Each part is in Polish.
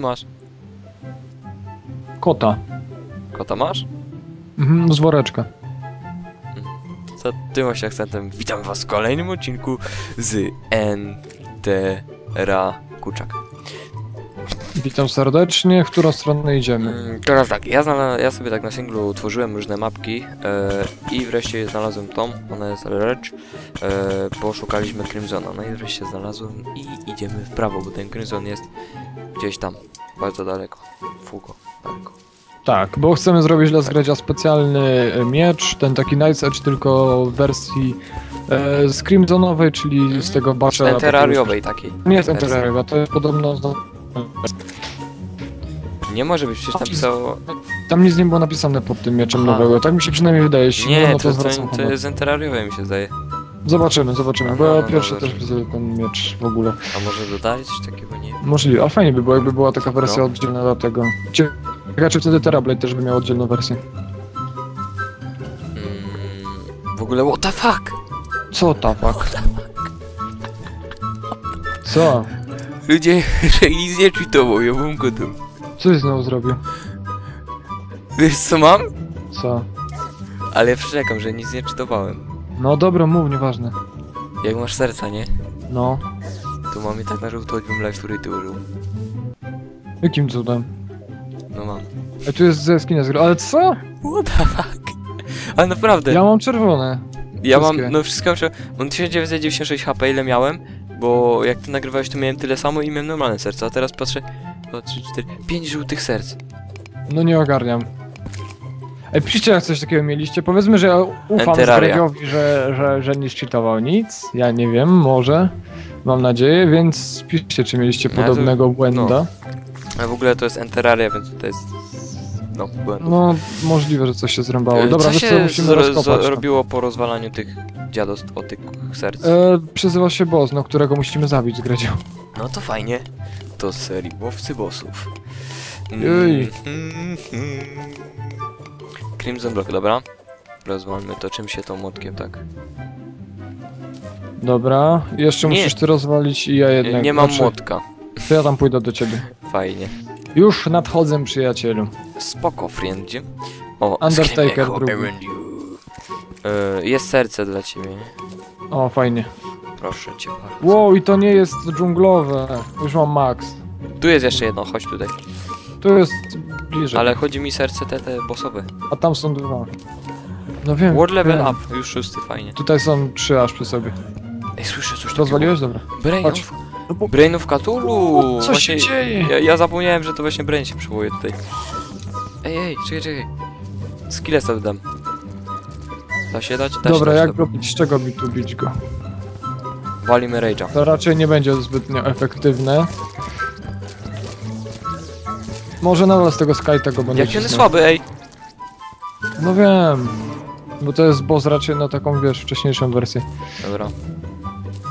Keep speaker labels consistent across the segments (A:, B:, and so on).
A: Co ty masz?
B: Kota.
A: Kota masz?
B: Mhm, z woreczka.
A: Co tym właśnie akcentem? Witam was w kolejnym odcinku z Entera Kurczak.
B: Witam serdecznie. W którą stronę idziemy?
A: Mm, Teraz tak, ja, znalaz- ja sobie tak na singlu utworzyłem różne mapki e, i wreszcie znalazłem tą, ona jest Lecz, e, bo szukaliśmy Crimsona, no i wreszcie znalazłem i idziemy w prawo, bo ten Crimson jest gdzieś tam, bardzo daleko, fugo, daleko.
B: Tak, bo chcemy zrobić dla zgradzia specjalny e, miecz, ten taki Night's Edge, tylko w wersji e, z Crimsonowej, czyli z tego Batcha.
A: Enterariowej takiej.
B: Nie jest
A: wersji.
B: Enterariowa, to jest podobno...
A: Nie może być, przecież napisało...
B: Tam nic nie było napisane pod tym mieczem
A: Aha.
B: nowego, tak mi się przynajmniej wydaje. Jeśli
A: Nie,
B: no
A: to, to, to
B: honor.
A: jest Enterariowe mi się zdaje.
B: Zobaczymy, zobaczymy, bo
A: No,
B: ja
A: no,
B: pierwszy
A: no,
B: też widzę ten miecz w ogóle.
A: A może dodali coś takiego, nie?
B: Możliwe, ale fajnie by było, jakby była taka wersja
A: No.
B: oddzielna dla tego. Ciekawe, czy wtedy Terrablade też by miał oddzielną wersję.
A: Mm, w ogóle what the fuck?
B: Co ta fuck? Co?
A: Ludzie, że nic nie cheatował, ja bym go tym.
B: Coś znowu zrobił?
A: Wiesz co mam?
B: Co?
A: Ale ja przyrzekam, że nic nie czytowałem.
B: No dobra, mów, nieważne.
A: Jak masz serca, nie?
B: No.
A: To mamy tak na żółto, choćbym live, który ty użył.
B: Jakim cudem?
A: No mam.
B: A tu jest ze skinia z gry, ale co?
A: What the fuck? Ale naprawdę,
B: Ja mam czerwone.
A: ja mam,
B: wszystkie.
A: no wszystko muszę... Mam 1996 HP, ile miałem, bo jak ty nagrywałeś, to miałem tyle samo i miałem normalne serce, a teraz patrzę... 2, 3, 4, 5 żółtych serc.
B: No nie ogarniam. Ej, piszcie jak coś takiego mieliście. Powiedzmy, że ja ufam
A: Enteraria.
B: Że, że, że nie szczytował nic. Ja nie wiem, może. Mam nadzieję, więc piszcie, czy mieliście
A: No, ja to-
B: podobnego błęda.
A: A w ogóle to jest Enteraria, więc to jest... No, błęd.
B: No, możliwe, że coś się zrąbało.
A: E,
B: Dobra,
A: Co
B: wiesz co,
A: się
B: musimy
A: zro-
B: rozkopać. to.
A: robiło po rozwalaniu tych dziadostw o tych serc?
B: E, przyzywa się boss, no, którego musimy zabić z Gredzią.
A: No to fajnie. To serii łowcy bossów.
B: Jej.
A: Mm, mm. Crimson Block, dobra. Rozwalmy to czym się tą młotkiem, tak.
B: Dobra, jeszcze
A: Nie.
B: musisz ty rozwalić i ja jednak.
A: Nie mam
B: znaczy,
A: młotka.
B: To ja tam pójdę do ciebie.
A: Fajnie.
B: Już nadchodzę, przyjacielu.
A: Spoko, friendzie. O,
B: Undertaker drugi.
A: E, jest serce dla ciebie.
B: O, fajnie.
A: Proszę cię bardzo.
B: Wow, i to nie jest dżunglowe. Już mam max.
A: Tu jest jeszcze jedno, chodź tutaj.
B: Tu jest bliżej.
A: Ale chodzi mi serce te, te bossowe.
B: A tam są dwa. No wiem.
A: World level
B: wiem.
A: up, już szósty, fajnie.
B: Tutaj są trzy aż przy sobie.
A: Ej, słyszę coś takiego.
B: Rozwaliłeś? Dobra.
A: Brain
B: Chodź.
A: of,
B: No bo-
A: Brain of Cthulhu!
B: Co
A: Właśnie-
B: się dzieje?
A: Ja, ja zapomniałem, że to właśnie Brain się przywołuje tutaj. Ej, ej, czekaj, czekaj. Skille sobie dam. Da się dać? Da
B: Dobra,
A: dać,
B: jak go bić? Z czego mi tu bić go?
A: Walimy Rage'a.
B: To raczej nie będzie zbytnio efektywne. Może nadal z tego Sky tego będzie
A: Jaki on jest
B: cisnął.
A: słaby, ej!
B: No wiem. Bo to jest boss raczej na taką, wiesz, wcześniejszą wersję.
A: Dobra.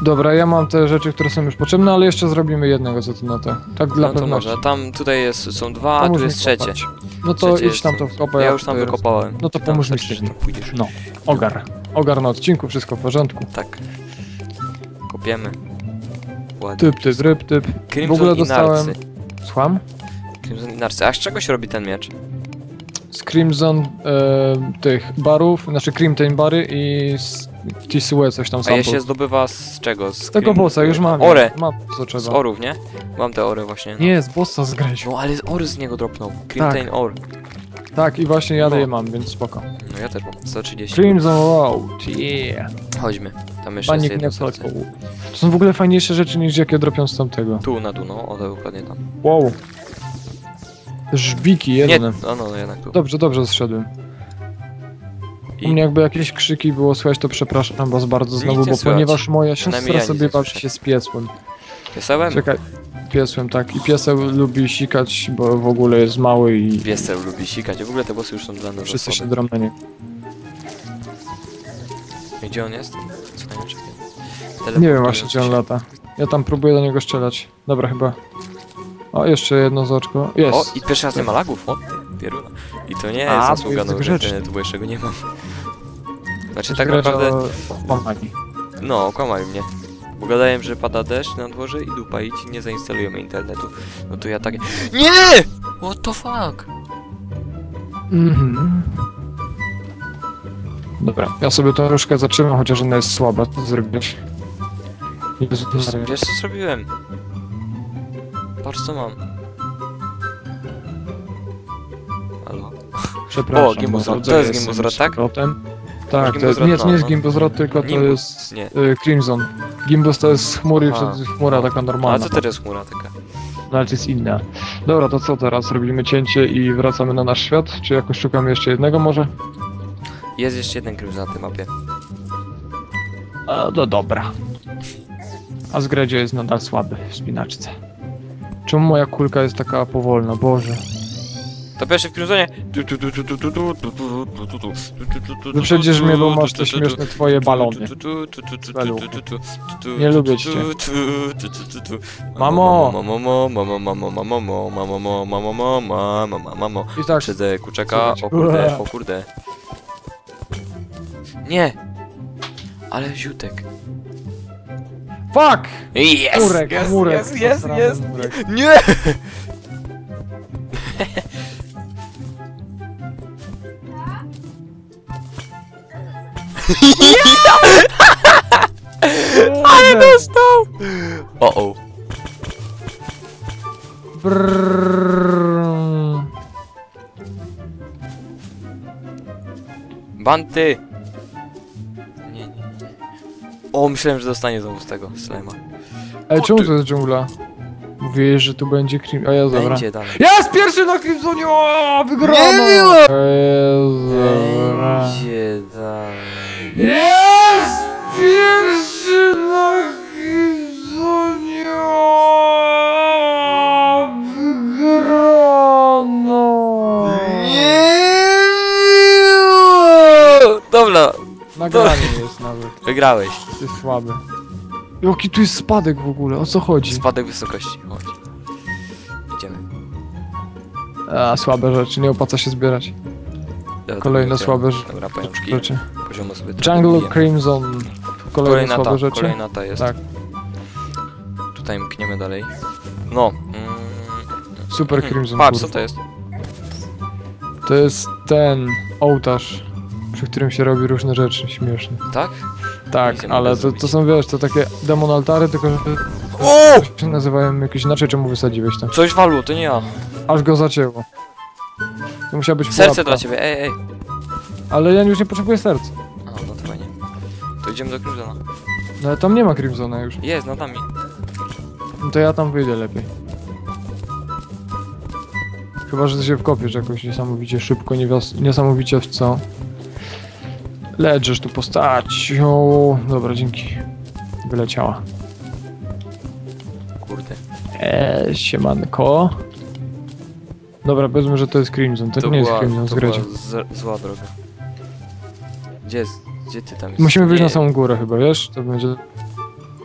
B: Dobra, ja mam te rzeczy, które są już potrzebne, ale jeszcze zrobimy jednego, co ty na to. Tak dla
A: no to
B: pewności.
A: może. Tam, tutaj jest, są dwa, a
B: Pomóż
A: tu
B: mi
A: jest trzecie.
B: kopać. No to
A: Trzecie
B: idź
A: jest-
B: tam to wkopaj.
A: Ja już tam wykopałem.
B: No to
A: Tam
B: pomóż mi
A: chcesz,
B: z tym.
A: to pójdziesz.
B: No, ogar. Ogar na odcinku, wszystko w porządku.
A: Tak. Kopiemy. Ładnie.
B: Typ, typ, ryb, typ.
A: Crimson
B: w ogóle
A: i
B: dostałem-
A: narcy.
B: Słucham?
A: Crimson i narcy. A z czego się robi ten miecz?
B: Z Crimson e, tych barów, znaczy Crimtain bary i z Tisue coś tam
A: A
B: sample.
A: je się zdobywa z czego? Z,
B: Z tego
A: Crim-
B: bossa już mam.
A: Ore.
B: Mam co
A: Z
B: trzeba.
A: orów, nie? Mam te ory właśnie. No.
B: Nie, z bossa zgreź.
A: No ale z ory z niego dropnął. Crimtain or.
B: Tak, i właśnie ja je mam, więc spoko.
A: No ja też mam. 130.
B: Crimson Road, yeah.
A: Chodźmy. Tam jeszcze
B: Panik
A: jest
B: nie
A: jedno serce.
B: To są w ogóle fajniejsze rzeczy niż jakie dropią z tamtego.
A: Tu na dół, no. O, dokładnie tam.
B: Wow. Żbiki
A: Nie,
B: jedne.
A: no, no, no jednak tu.
B: Dobrze, dobrze zszedłem.
A: I-
B: U mnie jakby jakieś krzyki było słychać, to przepraszam was bardzo znowu,
A: nie
B: bo
A: słychać.
B: ponieważ moja siostra sobie
A: nie
B: bawi się z piesłem.
A: Piesełem?
B: Czekaj, piesłem, tak. I pieseł lubi sikać, bo w ogóle jest mały i
A: Pieseł lubi sikać. W ogóle te bossy już są dla nas
B: wszyscy się
A: osoby.
B: drą na nie.
A: Gdzie on jest? Co najlepsze?
B: Nie wiem właśnie, gdzie on lata. Ja tam próbuję do niego strzelać. Dobra, chyba. O, jeszcze jedno z oczko.
A: O,
B: Jest.
A: i pierwszy raz nie ma lagów, o ty, pieruna. I to nie
B: A,
A: jest zasługa
B: jest
A: nowego internetu, bo jeszcze go nie mam. Znaczy tak naprawdę,
B: magii.
A: no, okłamali mnie. Bo gadałem, że pada deszcz na dworze i dupa i ci nie zainstalujemy internetu. No to ja takie... NIE! What the fuck?
B: Mhm. Dobra, ja sobie tą różkę zatrzymam, chociaż ona jest słaba, co zrobisz? Jezu,
A: Wiesz,
B: Maria.
A: wiesz co zrobiłem? Patrz co mam. Halo?
B: Przepraszam.
A: O, Gimbus
B: no.
A: To jest
B: z
A: tak?
B: powrotem. Tak, to jest, nie, nie jest
A: no.
B: Gimbus Rod, tylko to
A: Nimbus,
B: jest
A: nie.
B: y, Crimson. Gimbus to jest z chmury, chmura taka
A: A
B: normalna.
A: co teraz chmura taka?
B: No ale to jest inna. Dobra, to co teraz? Robimy cięcie i wracamy na nasz świat? Czy jakoś szukamy jeszcze jednego może?
A: Jest jeszcze jeden kryp na tej mapie.
B: A, no dobra. A Zgredzio jest nadal słaby w spinaczce. Czemu moja kulka jest taka powolna? Boże.
A: To pierwszy w Crimsonie.
B: No przecież mnie, bo masz te śmieszne twoje balony. Nie lubię cię. Mamo!
A: Mamo, mamo, mamo, mamo, mamo, mamo, mamo, mamo, mamo, mamo, mamo.
B: I tak,
A: Siedzę
B: Słychać.
A: o kurde, o kurde. Nie! Ale ziutek.
B: fuck!
A: Jest!
B: Murek,
A: jest,
B: murek.
A: jest, jest,
B: zasrany
A: jest.
B: murek.
A: Nie! Ale dostał! O o.
B: Brrrr.
A: Banty! Nie, nie, nie. O, myślałem, że dostanie znowu z tego slima.
B: Ej,
A: O,
B: czemu to jest dżungla? Mówiłeś, że tu będzie krim... A ja dobra.
A: Będzie dalej.
B: Jest pierwszy na Crimsonie! O, wygrano!
A: Nie było!
B: Jezu, dobra.
A: Będzie dalej.
B: Jest pierwszy na Crimsonie! O, Wygrano!
A: Dobra,
B: Nagranie jest nawet.
A: wygrałeś.
B: To jest słabe. Jaki tu jest spadek w ogóle? O co chodzi?
A: Spadek wysokości. Chodź. Idziemy.
B: A, słabe rzeczy, nie opłaca się zbierać.
A: Dobra,
B: Kolejne
A: dobra,
B: słabe rz-
A: Dobra, pajączki.
B: rzeczy.
A: Poziomo sobie
B: Jungle
A: wbijemy.
B: Crimson. Kolejne
A: Kolejna
B: słabe
A: ta,
B: rzeczy.
A: kolejna ta jest.
B: Tak.
A: Tutaj mkniemy dalej. No. Mm,
B: Super
A: hmm,
B: Crimson.
A: Patrz, co to jest?
B: To jest ten ołtarz, przy którym się robi różne rzeczy śmieszne.
A: Tak?
B: Tak,
A: Nic
B: ale to, to są, wiesz, to takie demon altary, tylko że
A: O!
B: się nazywają jakieś inaczej, czemu wysadziłeś to?
A: Coś walło, to nie ja.
B: Aż go zacięło. To musiała być
A: Serce
B: pułapka.
A: dla ciebie, ej, ej.
B: Ale ja już nie potrzebuję serca.
A: To idziemy do Crimsona.
B: No ale tam nie ma Crimsona już.
A: Jest, nad nami.
B: No to ja tam wyjdę lepiej. Chyba, że ty się wkopiesz jakoś niesamowicie szybko, niesamowicie w co. Leżysz tu postacią. Dobra, dzięki. Wyleciała.
A: Kurde.
B: Eee, siemanko. Dobra, powiedzmy, że to jest Crimson. To, nie jest Crimson,
A: to była
B: zgradzie.
A: z, zła droga. Gdzie jest? Gdzie ty tam jesteś?
B: Musimy wyjść na samą górę chyba, wiesz? To będzie...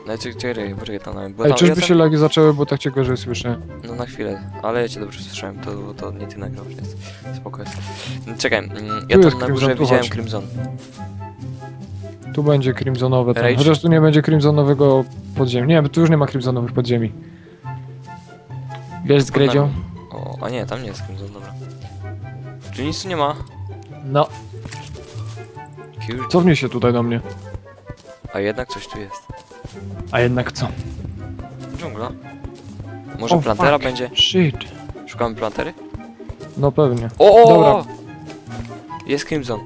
A: No czekaj, czekaj, poczekaj tam bo
B: Ej,
A: tam
B: czyżby
A: ja
B: się lagi zaczęły, bo tak cię gorzej słyszę.
A: No na chwilę, ale ja cię dobrze słyszałem, to, to nie ty nagrał, więc spoko jest. Czekaj, mm, ja
B: Tu
A: tam na
B: Crimson,
A: górze
B: tu
A: widziałem
B: chodź.
A: Crimson.
B: Tu będzie Crimsonowe tam.
A: Rage?
B: Chociaż tu nie będzie Crimsonowego podziemi. Nie, bo tu już nie ma Crimsonowych podziemi. Wiesz z
A: Pod nami.
B: Gredzią?
A: O, a nie, tam nie jest Crimson, dobra. Czyli nic tu nie ma.
B: No.
A: Kurde,
B: Cofnij się tutaj do mnie.
A: a jednak coś tu jest.
B: A jednak co?
A: Dżungla. Może
B: O,
A: plantera
B: fuck.
A: będzie?
B: Shit.
A: Szukamy plantery?
B: No pewnie.
A: O, o,
B: Dobra.
A: o! Jest Crimson.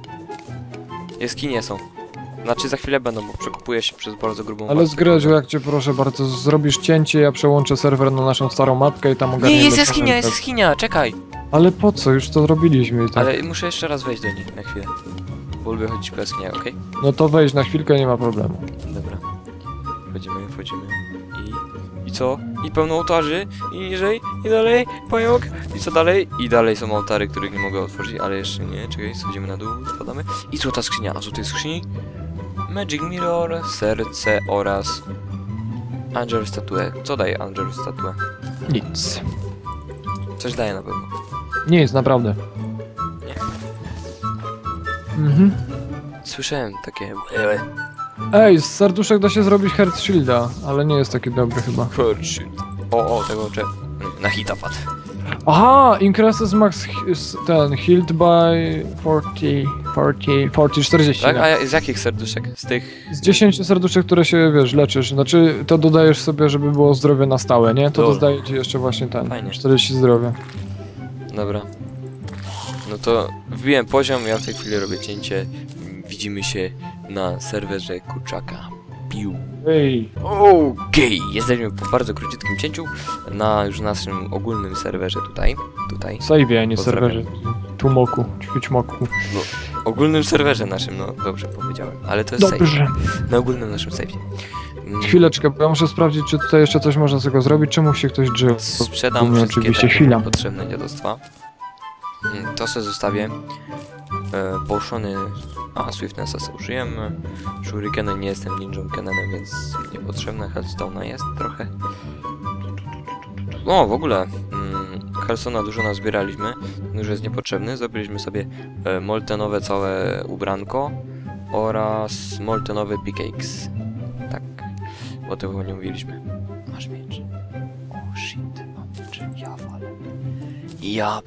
A: Jaskinie są. Znaczy za chwilę będą, bo przekupuję się przez bardzo grubą
B: Ale
A: warstwę.
B: jak cię proszę bardzo, zrobisz cięcie, ja przełączę serwer na naszą starą mapkę i tam
A: Nie,
B: ogarniemy...
A: jest
B: to
A: jaskinia, jest jaskinia, czekaj!
B: Ale po co? Już to zrobiliśmy i tak.
A: Ale muszę jeszcze raz wejść do niej na chwilę. Bo lubię chodzić po jaskiniach, okej?
B: No to wejdź na chwilkę, nie ma problemu.
A: Dobra. Wchodzimy, wchodzimy. I... I co? I pełno ołtarzy, i niżej, i dalej, pająk, i co dalej? I dalej są ołtary, których nie mogę otworzyć, ale jeszcze nie, czekaj, schodzimy na dół, spadamy. I złota skrzynia, a co tej skrzyni? Magic Mirror, serce oraz... Angel statuę. Co daje Angel statuę?
B: Nic.
A: Coś daje na pewno.
B: Nic, naprawdę. Mhm.
A: Słyszałem takie... "Eee".
B: Ej, z serduszek da się zrobić Heart Shielda, ale nie jest taki dobry chyba.
A: Kurczę. O, o, tego cze... Na hita padł.
B: Aha, increases max ten healed by 40, 40, 40, 40.
A: Tak? A z jakich serduszek? Z tych...
B: Z 10 serduszek, które się, wiesz, leczysz, znaczy to dodajesz sobie, żeby było zdrowie na stałe, nie? To
A: Dobra.
B: dodaje ci jeszcze właśnie ten,
A: Fajnie.
B: 40 zdrowia.
A: Dobra. No to wbiłem poziom, ja w tej chwili robię cięcie. Widzimy się na serwerze Kurczaka. Piu.
B: Ej,
A: Okej, jesteśmy po bardzo króciutkim cięciu na już naszym ogólnym serwerze tutaj. Tutaj.
B: save, a nie
A: Pozdrawiam.
B: serwerze. Tłumoku, ćwiczmoku.
A: Ogólnym serwerze naszym, no dobrze powiedziałem. Ale to jest save.
B: Dobrze.
A: Na ogólnym naszym save. Mm,
B: Chwileczkę, bo ja muszę sprawdzić, czy tutaj jeszcze coś można z tego zrobić, czemu się ktoś drzył.
A: Sprzedam
B: Mnie
A: wszystkie
B: oczywiście chwila.
A: potrzebne dziadostwa. Mm, To sobie zostawię. E. A, Swiftnessa sobie użyjemy. Shurikenem nie jestem ninją Kenenem, więc niepotrzebne. Headstone'a jest trochę. O, w ogóle. Mm, Hellstone'a dużo nazbieraliśmy. Już jest niepotrzebny. Zrobiliśmy sobie e, moltenowe całe ubranko oraz moltenowe pickaxe. Tak. O tym chyba nie mówiliśmy. Masz miecz. O shit, mam miecz. Ja walę. Ja.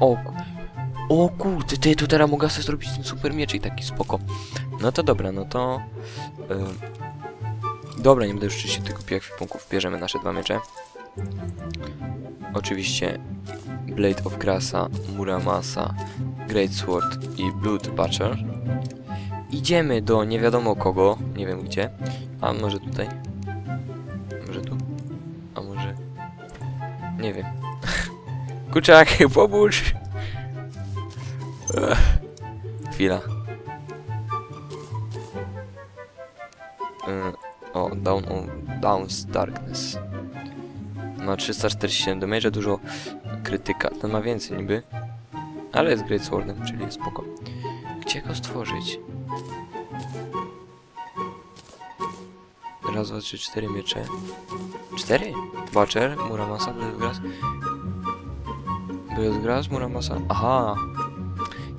A: O. O kurde, ty, to teraz mogę sobie zrobić ten super miecz i taki spoko. No to dobra, no to... y, Dobra, nie będę już czyścić tylko punktów. Bierzemy nasze dwa miecze. Oczywiście Blade of Grassa, Muramasa, Great Sword i Blood Butcher. Idziemy do nie wiadomo kogo, nie wiem gdzie. A może tutaj? Może tu? A może... Nie wiem. Kuczak, pomóż! Ech. Chwila. Y, o, Down on Down's Darkness. Ma 347 damage, dużo krytyka. Ten ma więcej niby. Ale jest Great Swordem, czyli jest spoko. Gdzie go stworzyć? Raz, dwa, trzy, cztery miecze. Cztery? Butcher, Muramasa, Blade Blade Muramasa. Aha!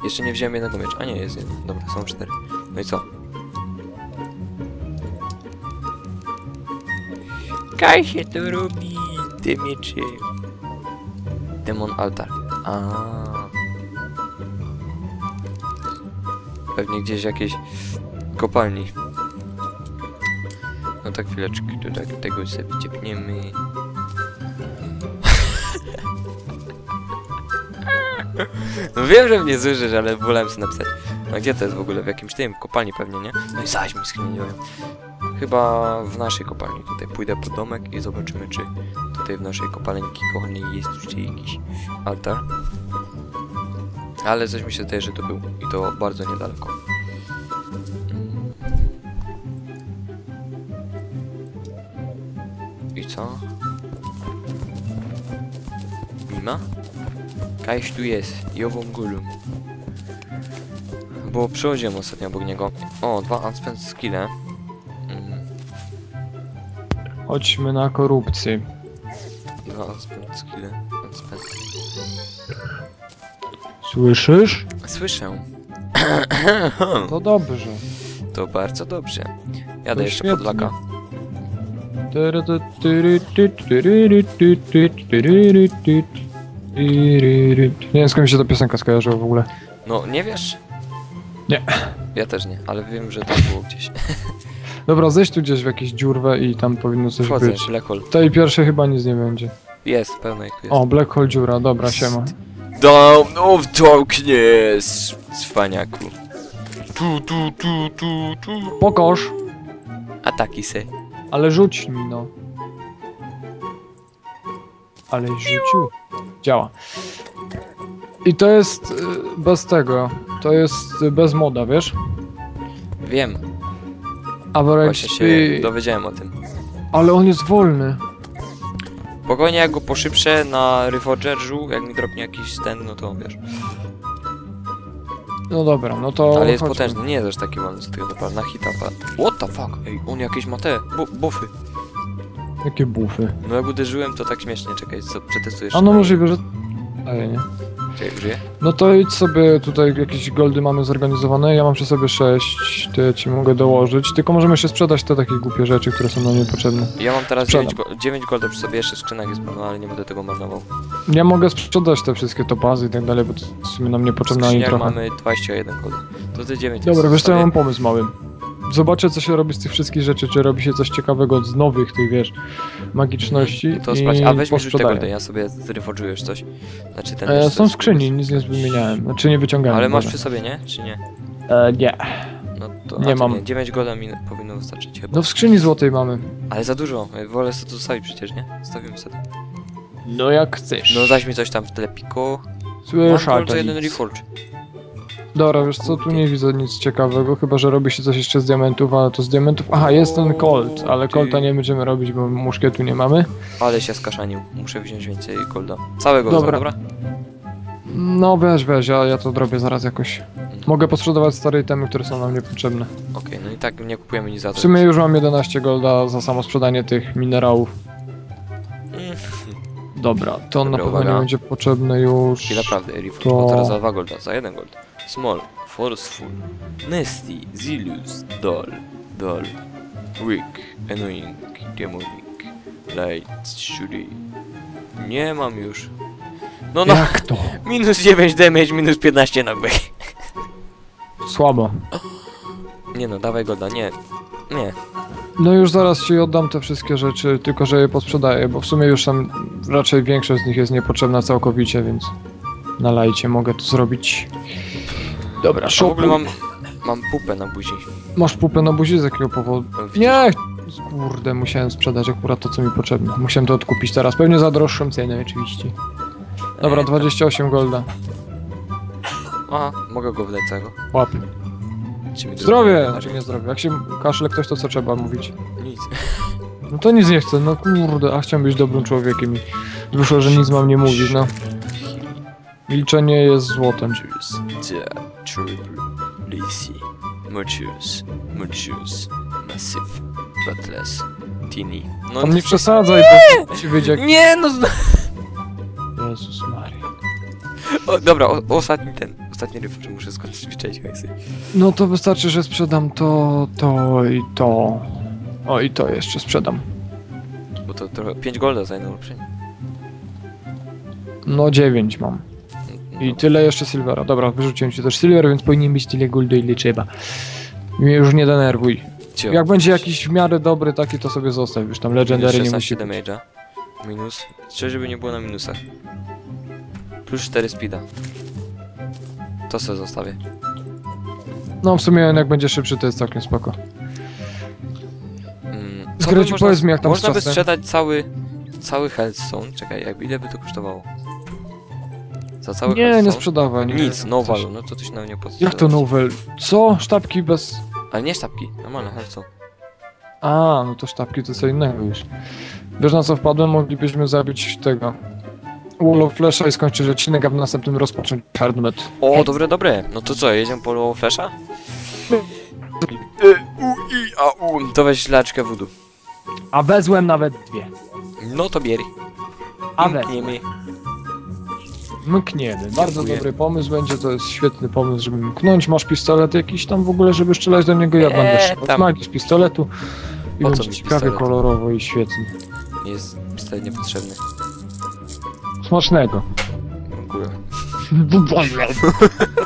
A: Jeszcze nie wziąłem jednego miecza. A nie, jest jeden. Dobra, są cztery. No i co? Kaj się to robi, te miecze. Demon Altar. A. Pewnie gdzieś jakieś kopalni. No tak chwileczkę, tutaj tego sobie ciepniemy. No wiem, że mnie słyszysz, ale wolałem sobie napisać. No gdzie to jest w ogóle? W jakimś tym? Kopalni pewnie, nie? No i zaś mi skliniołem. Chyba w naszej kopalni. Tutaj pójdę pod domek i zobaczymy, czy tutaj w naszej kopalni kochanej jest jeszcze jakiś altar. Ale coś mi się zdaje, że to był. I to bardzo niedaleko. I co? Mima? Kajś tu jest, Jową Gulum. Bo przechodziłem ostatnio obok niego. O, dwa unspent skille. Mm,
B: Chodźmy na korupcję.
A: dwa unspent skille. Unspent.
B: Słyszysz?
A: Słyszę.
B: To dobrze.
A: To bardzo dobrze. Jadę
B: To
A: jeszcze
B: świetnie.
A: laka.
B: Nie wiem skąd mi się ta piosenka skojarzyła w ogóle.
A: No, nie wiesz?
B: Nie.
A: Ja też nie, ale wiem, że to było gdzieś.
B: Dobra, zejdź tu gdzieś w jakieś dziurwę i tam powinno coś
A: Wchodzę,
B: być.
A: Black Hole.
B: Tej pierwszej chyba nic nie będzie.
A: Jest, pełno ich tu jest.
B: O, Black Hole dziura, dobra, siema.
A: Down of Darkness! Cwaniaku. Tu, tu, tu, tu, tu.
B: Pokoż,
A: Ataki se.
B: ale rzuć mi no. Ale rzucił. Działa. I to jest y, bez tego. To jest y, bez moda, wiesz?
A: Wiem,
B: Average
A: właśnie się dowiedziałem o tym.
B: Ale on jest wolny.
A: Spokojnie, jak go poszybszę na Rywogerżu, jak mi dropnie jakiś ten, no to wiesz.
B: No dobra, no to.
A: Ale jest
B: chodźmy.
A: potężny, nie jest aż taki wolny, co tego dobra, na hita pada. What the fuck? Ej, on jakieś ma te, bu buffy.
B: Jakie bufy.
A: No jak uderzyłem, to tak śmiesznie, czekaj, co, przetestujesz.
B: A no możliwe, że. Ale nie.
A: Czekaj, użyję?
B: No to idź sobie, tutaj jakieś goldy mamy zorganizowane, ja mam przy sobie 6, to ci mogę dołożyć, tylko możemy się sprzedać te takie głupie rzeczy, które są nam niepotrzebne.
A: Ja mam teraz
B: Sprzedam.
A: 9, go 9 golda przy sobie, jeszcze skrzynek jest pełno, ale nie będę tego marnował.
B: Ja mogę sprzedać te wszystkie topazy i tak dalej, bo to w sumie nam niepotrzebne ani trochę.
A: mamy 21 golda. To ty 9
B: Dobra, wiesz co, ja mam pomysł mały. Zobaczę, co się robi z tych wszystkich rzeczy, czy robi się coś ciekawego z nowych tych, wiesz, magiczności
A: To sprawdź, a weź mi rzuć te
B: posprzedaję.
A: goldy, ja sobie zreforżujesz coś. Znaczy ten...
B: E, są skrzyni, nic nie wymieniałem, znaczy nie wyciągałem.
A: Ale masz
B: może.
A: przy sobie, nie? Czy nie?
B: E, nie.
A: No to,
B: Nie mam.
A: Nie. 9 golda mi powinno wystarczyć chyba.
B: No w skrzyni złotej mamy.
A: Ale za dużo, wolę sobie to zostawić przecież, nie? Zostawimy sobie.
B: No jak chcesz.
A: No zaś mi coś tam w telepiku. Mam
B: Słyszę,
A: tylko jeden reforge.
B: Dobra, wiesz co, tu nie widzę nic ciekawego, chyba że robi się coś jeszcze z diamentów, ale to z diamentów... Aha, jest ten Colt, ale Colta nie będziemy robić, bo muszkietu nie mamy.
A: Ale się skaszanił. Muszę wziąć więcej golda. Całego dobra.
B: Dobra.
A: dobra?
B: No weź, weź, ja, ja to zrobię zaraz jakoś. Mogę posprzedawać stare itemy, które są nam niepotrzebne.
A: Okej, no i tak nie kupujemy nic za to.
B: W sumie już mam 11 golda za samo sprzedanie tych minerałów.
A: Mm.
B: Dobra, to na
A: Dobra,
B: pewno
A: uwaga.
B: nie będzie potrzebne już.
A: I naprawdę, reforge,
B: To-
A: bo teraz za 2 golda, za 1 gold. Small, forceful, nasty, zealous, dull, dull, weak, annoying, demonic, light, shooty. Nie mam już. No no,
B: Jak to?
A: minus 9 damage, minus 15 knockback.
B: Słabo.
A: Nie no, dawaj golda, nie. Nie,
B: No już zaraz ci oddam te wszystkie rzeczy, tylko że je posprzedaję, bo w sumie już tam raczej większość z nich jest niepotrzebna całkowicie, więc na lajcie mogę to zrobić. Dobra,
A: a w ogóle mam, mam pupę na buzi.
B: Masz pupę na buzi z jakiego powodu? Nie! Kurde, musiałem sprzedać akurat to, co mi potrzebne. Musiałem to odkupić teraz, pewnie za droższą cenę oczywiście. Dobra,
A: Eee,
B: 28 golda.
A: Aha, mogę go wydać całego.
B: Łap.
A: Czy mi to
B: Zdrowie! Znaczy nie zdrowie. Jak się kaszle ktoś, to co trzeba mówić?
A: Nic.
B: No to nic nie chcę, no kurde, a chciałem być dobrym człowiekiem i wyszło, że nic mam nie mówić, no. Milczenie jest złotem.
A: Juice, the lazy, muchus, muchus, massive, but less, teeny. No
B: On nie przesadzaj, bo ci wyjdzie jak...
A: Nie, no zna-
B: Jezus Maria.
A: o, Dobra, o, ostatni ten, ostatni ryf, że muszę skończyć hajsy.
B: No to wystarczy, że sprzedam to, to i to. O i to jeszcze sprzedam.
A: Bo to trochę, 5 golda za jedną ulepszenie.
B: No 9 mam. I tyle jeszcze silvera. Dobra, wyrzuciłem ci też silver, więc powinien być tyle goldu ile trzeba. Mnie już nie denerwuj.
A: cio.
B: Jak będzie jakiś w miarę dobry taki, to sobie zostaw. Już tam legendary nie
A: 16
B: musi
A: damage'a. Minus, szczerze żeby nie było na minusach. Plus 4 speeda. To sobie zostawię.
B: No w sumie jak będzie szybszy, to jest całkiem spoko.
A: Mm,
B: Z
A: co by
B: Greci,
A: można-
B: powiedz mi, jak tam z
A: Można by
B: czasem?
A: sprzedać cały, cały Healthstone. Czekaj, jakby ile by to kosztowało? Za cały
B: Nie, nie sprzedawaj. Nie,
A: Nic, no
B: Coś-
A: value, no to coś na mnie po
B: Jak to novel? Co? Sztabki bez...
A: Ale nie sztabki, normalne Healthstone.
B: A, no to sztabki to co innego już. Wiesz na co wpadłem? Moglibyśmy zabić tego... Wall of Flasha i skończyć odcinek, a w następnym rozpocząć Hardmet.
A: O, dobre, dobre. No to co, jedziemy po Low Flasha?
B: No.
A: Y, U, i, a, u. To weź laczkę voodoo.
B: A wezłem nawet dwie.
A: No to bierz.
B: A wezłem.
A: Mkniemy.
B: Mkniemy. Bardzo
A: Dziękuję.
B: dobry pomysł będzie, to jest świetny pomysł, żeby mknąć. Masz pistolet jakiś tam w ogóle, żeby strzelać do niego? Ja
A: Eee,
B: będę strzelał z pistoletu. I
A: Po
B: będzie
A: mi
B: ciekawie,
A: pistolet?
B: kolorowo i świetnie.
A: Jest pistolet niepotrzebny.
B: Smacznego.
A: Dziękuję.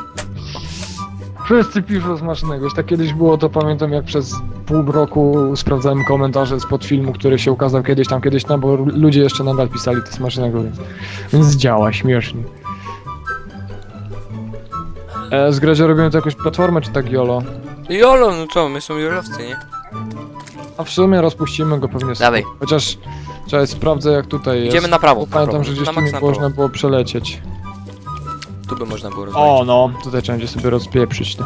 B: Wszyscy piszą smacznego. Tak kiedyś było, to pamiętam jak przez pół roku sprawdzałem komentarze spod filmu, który się ukazał kiedyś tam, kiedyś tam, bo ludzie jeszcze nadal pisali to smacznego, więc, więc działa, śmiesznie. E, z Gredzio robimy to jakąś platformę, czy tak jolo?
A: Jolo, no co, my są jolowcy, nie?
B: A w sumie rozpuścimy go pewnie sobie.
A: Dawaj.
B: Chociaż, czekaj, sprawdzę jak tutaj jest.
A: Idziemy na prawo.
B: Bo
A: na
B: pamiętam,
A: prawo.
B: że gdzieś
A: na
B: tu
A: na
B: można
A: prawo.
B: było przelecieć.
A: Tu by można było rozwalić.
B: O, no, tutaj trzeba będzie sobie rozpieprzyć to.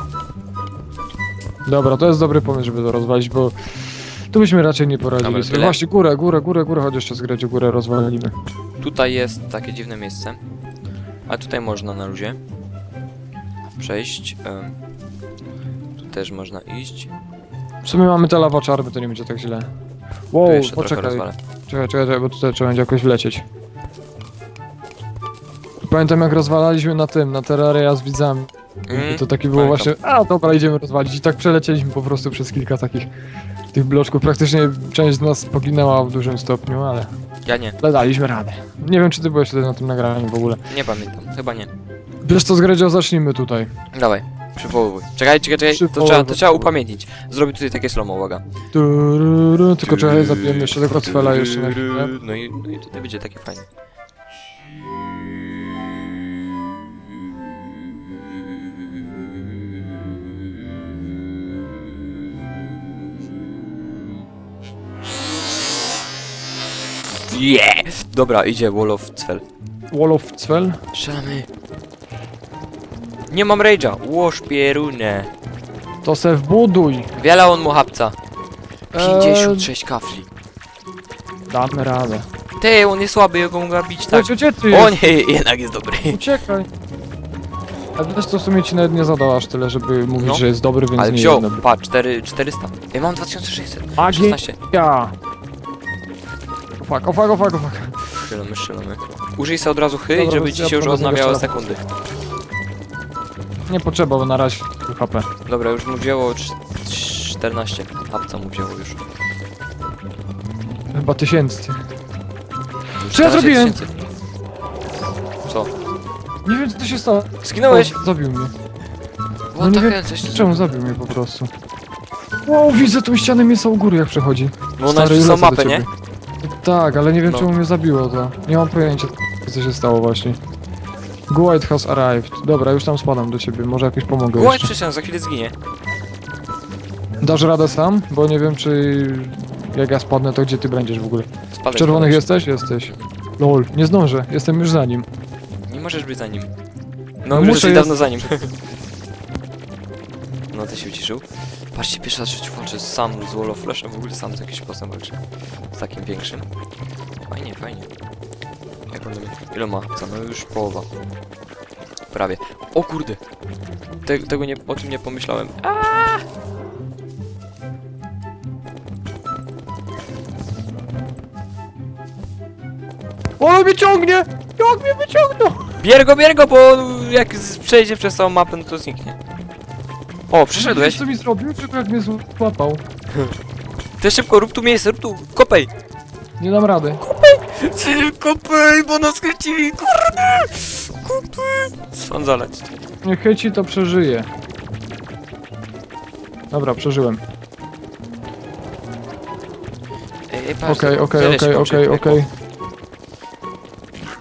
B: Dobra, to jest dobry pomysł, żeby to rozwalić, bo tu byśmy raczej nie poradzili
A: Dobra,
B: sobie.
A: tyle?
B: Właśnie, górę, górę, górę, górę, chodź jeszcze zgrać górę, rozwalimy.
A: Tutaj jest takie dziwne miejsce. A tutaj można na luzie przejść. em, tu też można iść.
B: W sumie mamy te lawa czarny, to nie będzie tak źle.
A: Tu
B: Wow,
A: jeszcze trochę
B: poczekaj,
A: rozwalę.
B: czekaj, czekaj, czekaj, bo tutaj trzeba będzie jakoś wlecieć. Pamiętam jak rozwalaliśmy na tym, na Terraria z widzami.
A: Mm,
B: to taki było
A: pamiętam.
B: właśnie, a dobra, idziemy rozwalić. I tak przelecieliśmy po prostu przez kilka takich tych bloczków. Praktycznie część z nas poginęła w dużym stopniu, ale,
A: Ja nie,
B: ale daliśmy radę. Nie wiem, czy ty byłeś wtedy na tym nagraniu w ogóle.
A: nie pamiętam, chyba nie.
B: Wiesz co, Zgredzio, zacznijmy tutaj.
A: Dawaj, przywołuj. Czekaj, czekaj, czekaj, to trzeba, to trzeba upamiętnić. Zrobię tutaj takie slomo, uwaga.
B: Tylko czekaj, zabijemy jeszcze tego cwela jeszcze na chwilę.
A: No i, no i tutaj będzie takie fajne. Yeah! Dobra, idzie Wall of Cel.
B: Wall of Cwel?
A: Strzelamy. Nie mam rage'a. Łoż pierunę.
B: To se wbuduj.
A: Wiele on mu chapca.
B: Eee,
A: 56 kafli.
B: Damy radę.
A: Ty, on jest słaby, jego mogę bić tak.
B: Gdzie, gdzie ty
A: O
B: jest?
A: nie, jednak jest dobry.
B: Uciekaj. A wiesz co, w sumie ci nawet nie zadał aż tyle, żeby mówić,
A: No.
B: że jest dobry, więc
A: Ale
B: nie
A: wziął,
B: jest dobry.
A: 4, 400. Ej, mam 2600.
B: Magia.
A: 16.
B: Ja. Fuck, o fuck, o fuck, o fuck.
A: Strzelamy, strzelamy. Użyj sobie od razu chy,
B: Dobra,
A: żeby
B: więc
A: ci
B: ja
A: się już
B: prowadzę
A: odnawiały
B: jeszcze
A: sekundy.
B: Nie potrzeba, bo na razie HP.
A: Dobra, już mu wzięło cz- cz- 14. Hapca mu wzięło już.
B: Chyba tysięcy. Co ja
A: 14
B: zrobiłem?
A: tysięcy. Co?
B: Nie wiem, co się stało.
A: Zginąłeś?
B: O, zabił mnie.
A: What
B: nie
A: the
B: wiem,
A: hell, coś tu
B: Czemu zabił mnie po prostu? Wow, widzę tą ścianę mięsa u góry jak przechodzi.
A: No ona
B: Stary, lecę do
A: mapę, nie?
B: ciebie. Tak, ale nie wiem
A: No.
B: czemu mnie zabiło to. Nie mam pojęcia co się stało właśnie. Guide has arrived. Dobra, już tam spadam do ciebie, może jakoś pomogę
A: Głowę
B: jeszcze.
A: za chwilę zginie.
B: Dasz radę sam? Bo nie wiem czy... Jak ja spadnę, to gdzie ty będziesz w ogóle?
A: Spadaj.
B: W czerwonych jesteś? Jesteś. Lol, nie zdążę, jestem już za nim.
A: Nie możesz być za nim. No
B: No
A: już
B: muszę
A: jesteś
B: jest-
A: dawno za nim. No to się uciszył. Patrzcie, pierwszy raz w życiu walczę sam z Wall of Flashem, w ogóle sam z jakimś posem walczę. Z takim większym. Fajnie, fajnie. Jak on. Ile ma? Co? No już połowa. Prawie. O kurde! Te, tego nie, o tym nie pomyślałem.
B: O, on mnie ciągnie! Jak mnie wyciągnął!
A: Bier go, bier go, bo jak przejdzie przez całą mapę, no to zniknie. O, przyszedłeś.
B: Wiesz, co mi zrobił? Tylko jak mnie złapał.
A: Ty szybko, rób tu miejsce, rób tu, kopej!
B: Nie dam rady.
A: Ty kopej, bo nas chwycili, kurde! Kopej! Stąd zaleć.
B: Nie chyci, to przeżyje. Dobra, przeżyłem.
A: Ej, ej, patrz,
B: Okej, okej, okej, okej, okej.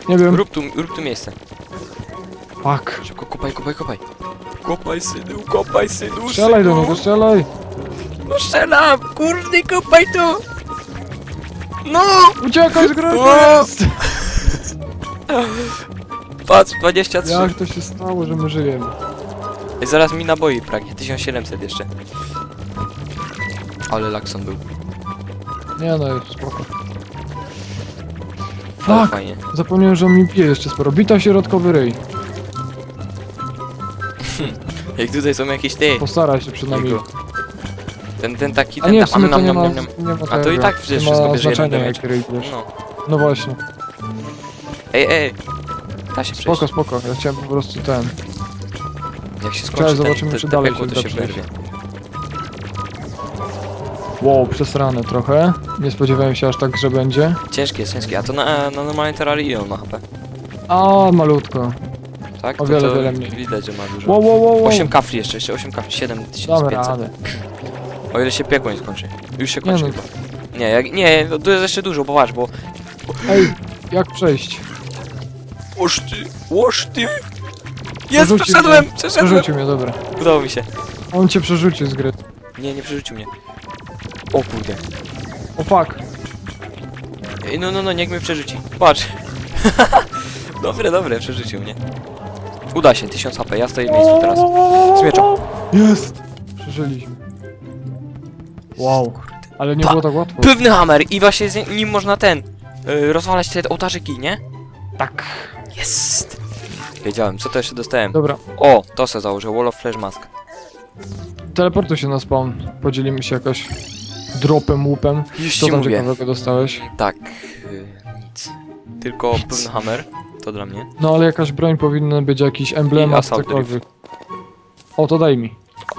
B: Nie wiem.
A: Rób tu, rób tu miejsce.
B: Fuck.
A: Szybko, kopaj, kopaj, kopaj. Kopaj, synu, kopaj, synu,
B: Strzelaj do
A: synu.
B: niego, strzelaj!
A: No strzelam, kurde, kopaj tu! No!
B: Uciekaj z gry!
A: O! Patrz, 23.
B: Jak to się stało, że my żyjemy?
A: Ej, zaraz mi naboi pragnie, 1700 jeszcze. Ale Lakson był.
B: Nie no, jest spoko.
A: Ale
B: Fuck!
A: fajnie.
B: Zapomniałem, że on mi pije jeszcze sporo. Bita środkowy ryj.
A: Jak tutaj są jakieś ty.
B: Postara się przynajmniej.
A: Jego. Ten, ten taki,
B: A
A: ten
B: nie,
A: tam,
B: w sumie to
A: nam,
B: nie
A: nam,
B: ma,
A: nam, nam.
B: ma
A: A to i
B: tego.
A: tak przecież
B: nie ma
A: wszystko bierze jeden
B: znaczenia,
A: damage.
B: bierz.
A: No.
B: No właśnie.
A: Ej, ej. Da się przejść.
B: Spoko, spoko. Ja chciałem po prostu ten.
A: Jak się skończy ten,
B: zobaczymy,
A: te,
B: czy
A: te
B: dalej
A: piekło,
B: się
A: to się
B: przejść.
A: wyrwie.
B: Wow, przesrane trochę. Nie spodziewałem się aż tak, że będzie.
A: Ciężkie ciężkie. A to na, na normalnej terrarii ile on ma HP?
B: A malutko.
A: Tak?
B: O
A: To,
B: wiele,
A: to
B: wiele mniej.
A: Widać, że ma dużo.
B: Wow, wow, wow, wow.
A: 8 kafli jeszcze, jeszcze 8 kafli,
B: Damy
A: 7500.
B: radę.
A: O ile się piekło nie skończy. Już się
B: Nie
A: kończy
B: no.
A: chyba. Nie, jak, nie, no to jest jeszcze dużo, bo patrz, bo...
B: Ej, jak przejść?
A: Łoż ty, łoż ty! Jest,
B: Przerzucił
A: przeszedłem,
B: mnie.
A: przeszedłem!
B: Przerzucił mnie, dobra.
A: Udało mi się.
B: On cię przerzucił z gry.
A: Nie, nie przerzucił mnie. O kurde.
B: O fuck.
A: Ej, No, no, no, niech mnie przerzuci. Patrz. dobre, dobre, przerzucił mnie. Uda się, 1000 HP, ja stoję w miejscu teraz. Z mieczem.
B: Jest! Przeżyliśmy. Wow. Ale nie
A: Pa-
B: było tak łatwo.
A: Pewny hammer i właśnie z nim można ten... Yy, rozwalać te ołtarzyki, nie?
B: Tak.
A: Jest! Wiedziałem, co to jeszcze dostałem?
B: Dobra.
A: O, to se założę, Wall of Flash Mask.
B: Teleportuj się na spawn. Podzielimy się jakoś dropem, łupem.
A: Już
B: Co
A: ci
B: tam
A: mówię.
B: ciekawego dostałeś?
A: Tak, yy, nic. Tylko pewny hammer, to dla mnie.
B: No ale jakaś broń powinna być, jakiś emblemat, cokolwiek. O, to daj mi.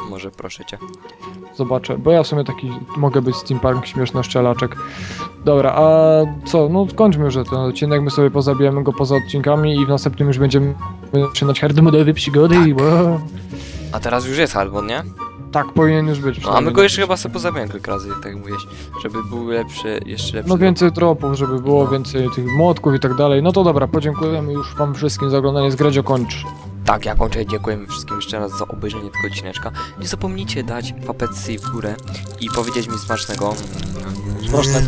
A: Może proszę cię.
B: Zobaczę, bo ja w sumie taki mogę być steampunk, śmieszny szczelaczek. Dobra, a co, no kończmy już ten odcinek, my sobie pozabijamy go poza odcinkami i w następnym już będziemy zaczynać hardmodowe przygody i wow.
A: A teraz już jest Hardmon, nie?
B: Tak powinien już być.
A: No, a my go jeszcze chyba sobie pozabijamy kilka razy, tak jak mówiłeś. Żeby był lepszy, jeszcze lepszy.
B: No więcej tropów, żeby było
A: No.
B: więcej tych młotków i tak dalej. No to dobra, podziękujemy już wam wszystkim za oglądanie. Zgredzio kończ.
A: Tak, ja kończę. Dziękujemy wszystkim jeszcze raz za obejrzenie tego odcineczka. Nie zapomnijcie dać fapecji w górę i powiedzieć mi smacznego.
B: Smaczne.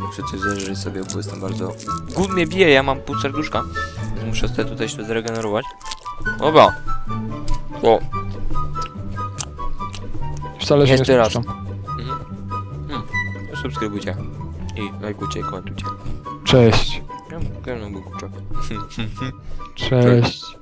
A: Muszę coś zażyć sobie, bo jestem bardzo... Głód mnie bije, ja mam pół serduszka. Muszę sobie tutaj się zregenerować. Dobra. O,
B: Wcale się
A: Jeszcze
B: nie
A: raz.
B: spuszczam.
A: mhm. Hmm. Subskrybujcie. I lajkujcie i komentujcie.
B: Cześć.
A: Ja, ja,
B: Cześć.
A: Cześć.